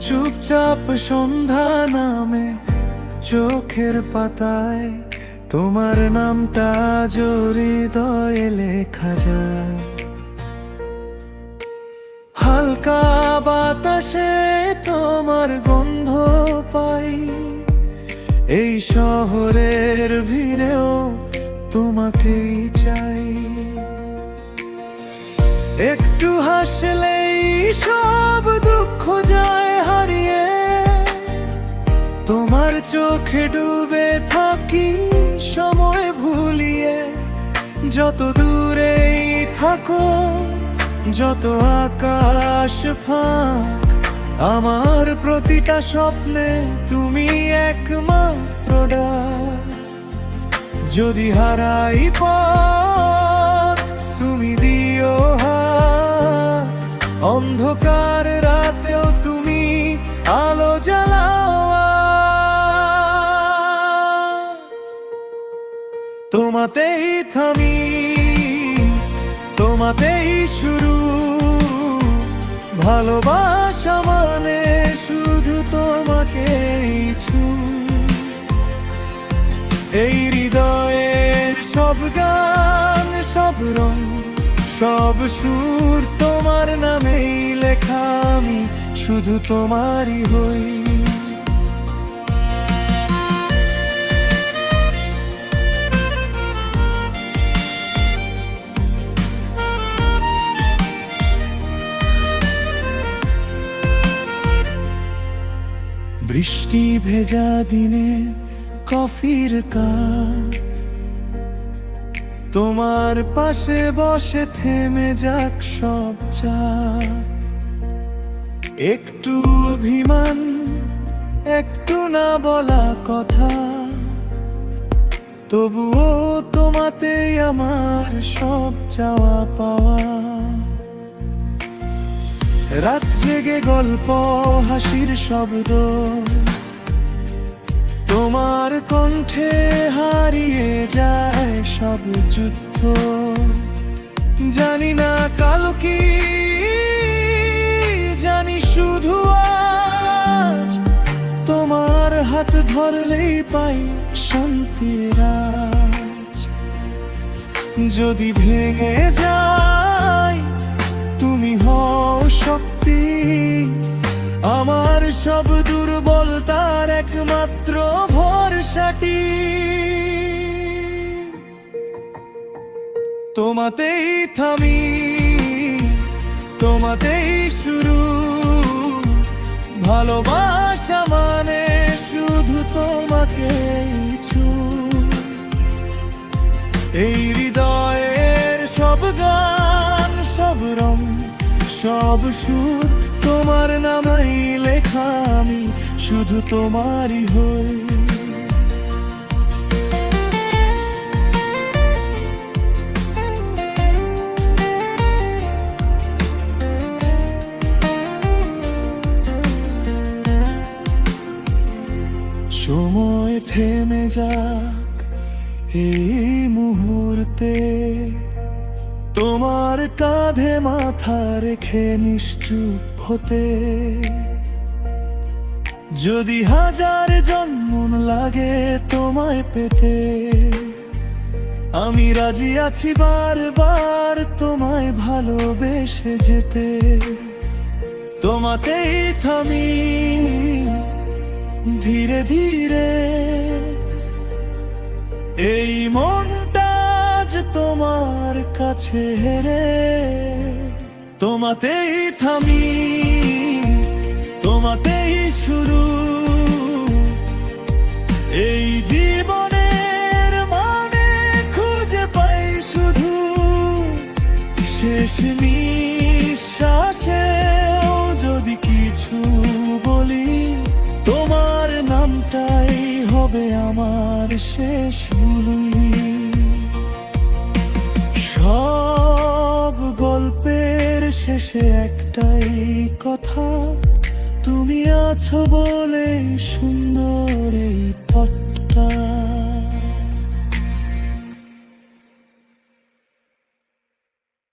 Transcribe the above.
চুপচাপ সন্ধ্যা নামে চোখের পাতায়। তোমার নামটা জড়িদয়ে লেখা যায়। হালকা বাতাসে তোমার গন্ধ পাই। এই শহরের ভিড়েও তোমাকেই চাই। একটু হাসলেই সব দুঃখ যায় হারিয়ে। তোমার চোখে ডুবে থাকি সময় ভুলিয়ে। যত দূরেই থাকো, যত আকাশ ফাঁক, আমার প্রতিটা স্বপ্নে তুমি একমাত্র যদি হারাই পথ তোমাতেই থামি, তোমাতেই শুরু। ভালোবাসা মানে শুধু তোমাকে এই হৃদয়ের সব গান, সব রং, সব সুর তোমার নামেই লেখা আমি, শুধু তোমারই হই। বৃষ্টি ভেজা দিনে কফির কাপ। তোমার পাশে বসে থেমে যাক সব চা একটু অভিমান, একটু না বলা কথা। তবুও তোমাতেই আমার সব চাওয়া পাওয়া। রাত জেগে গল্প, হাসির শব্দ। তোমার কণ্ঠে হারিয়ে যায় সব যুদ্ধ। জানি না কাল কি, জানি শুধু আজ। তোমার হাত ধরলেই পাই শান্তির আজ। যদি ভেঙে যায় একমাত্র ভরসাটি তোমাতেই থামি তোমাতেই শুরু। ভালোবাসা মানে শুধু তোমাকেই ছু। এই হৃদয়ের সব সুর তোমার নামাই লেখা আমি, শুধু তোমারই হই। সময় থেমে যাক এই মুহূর্তে, তোমার কাঁধে মাথা রেখে নিশ্চুপ হতে। যদি হাজার জন্ম লাগে তোমায় পেতে, আমি রাজি আছি বারবার তোমায় ভালোবেসে যেতে। তোমাতেই থামি, ধীরে ধীরে এই তোমার কাছে হেরে তোমাতেই থামি, তোমাতেই শুরু। এই জীবনের মানে খুঁজে পাই শুধু শেষ নিঃশ্বাসেও যদি কিছু বলি, তোমার নামটাই হবে আমার শেষ বলি শেষে একটাই কথা তুমি আছো বলে সুন্দর এই পথ